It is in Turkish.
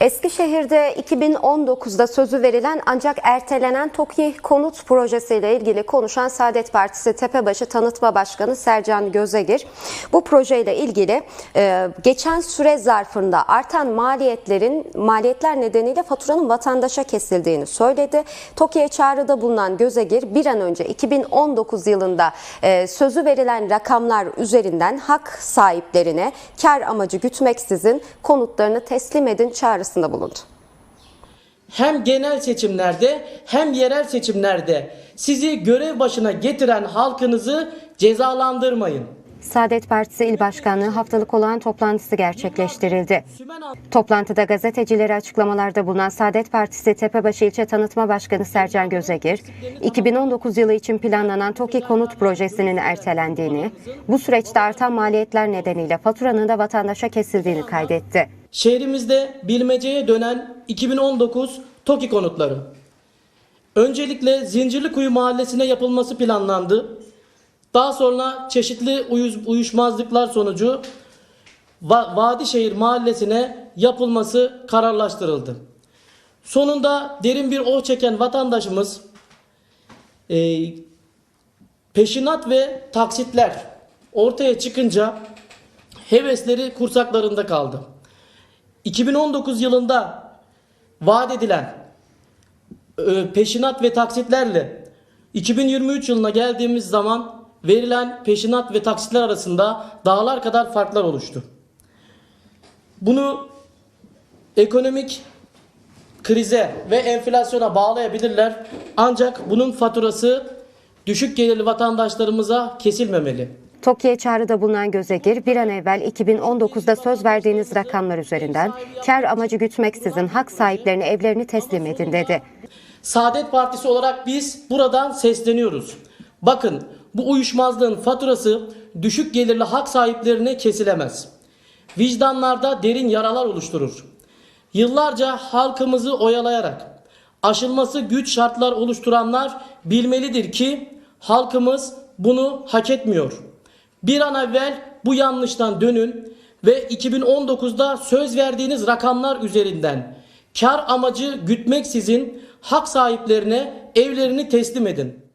Eskişehir'de 2019'da sözü verilen ancak ertelenen TOKİ konut projesiyle ilgili konuşan Saadet Partisi Tepebaşı Tanıtma Başkanı Sercan Gözegir, bu projeyle ilgili e, geçen süre zarfında artan maliyetlerin maliyetler nedeniyle faturanın vatandaşa kesildiğini söyledi. TOKİ'ye çağrıda bulunan Gözegir bir an önce 2019 yılında e, sözü verilen rakamlar üzerinden hak sahiplerine kar amacı gütmeksizin konutlarını teslim edin çağrısında bulundu. hem genel seçimlerde hem yerel seçimlerde sizi görev başına getiren halkınızı cezalandırmayın. Saadet Partisi İl Başkanlığı haftalık olağan toplantısı gerçekleştirildi. Toplantıda gazetecilere açıklamalarda bulunan Saadet Partisi Tepebaşı İlçe Tanıtma Başkanı Sercan Gözegir, 2019 yılı için planlanan TOKİ konut projesinin ertelendiğini, bu süreçte artan maliyetler nedeniyle faturanın da vatandaşa kesildiğini kaydetti. Şehrimizde bilmeceye dönen 2019 TOKİ konutları. Öncelikle Zincirlikuyu Mahallesi'ne yapılması planlandı. Daha sonra çeşitli uyuşmazlıklar sonucu Va- Vadişehir Mahallesi'ne yapılması kararlaştırıldı. Sonunda derin bir oh çeken vatandaşımız e, peşinat ve taksitler ortaya çıkınca hevesleri kursaklarında kaldı. 2019 yılında vaat edilen e, peşinat ve taksitlerle 2023 yılına geldiğimiz zaman verilen peşinat ve taksitler arasında dağlar kadar farklar oluştu. Bunu ekonomik krize ve enflasyona bağlayabilirler. Ancak bunun faturası düşük gelirli vatandaşlarımıza kesilmemeli. TOKİ'ye çağrıda bulunan Gözegir, bir an evvel 2019'da söz verdiğiniz rakamlar üzerinden kar amacı gütmeksizin hak sahiplerine evlerini teslim edin dedi. Saadet Partisi olarak biz buradan sesleniyoruz. Bakın bu uyuşmazlığın faturası düşük gelirli hak sahiplerine kesilemez. Vicdanlarda derin yaralar oluşturur. Yıllarca halkımızı oyalayarak aşılması güç şartlar oluşturanlar bilmelidir ki halkımız bunu hak etmiyor. Bir an evvel bu yanlıştan dönün ve 2019'da söz verdiğiniz rakamlar üzerinden kar amacı gütmeksizin hak sahiplerine evlerini teslim edin.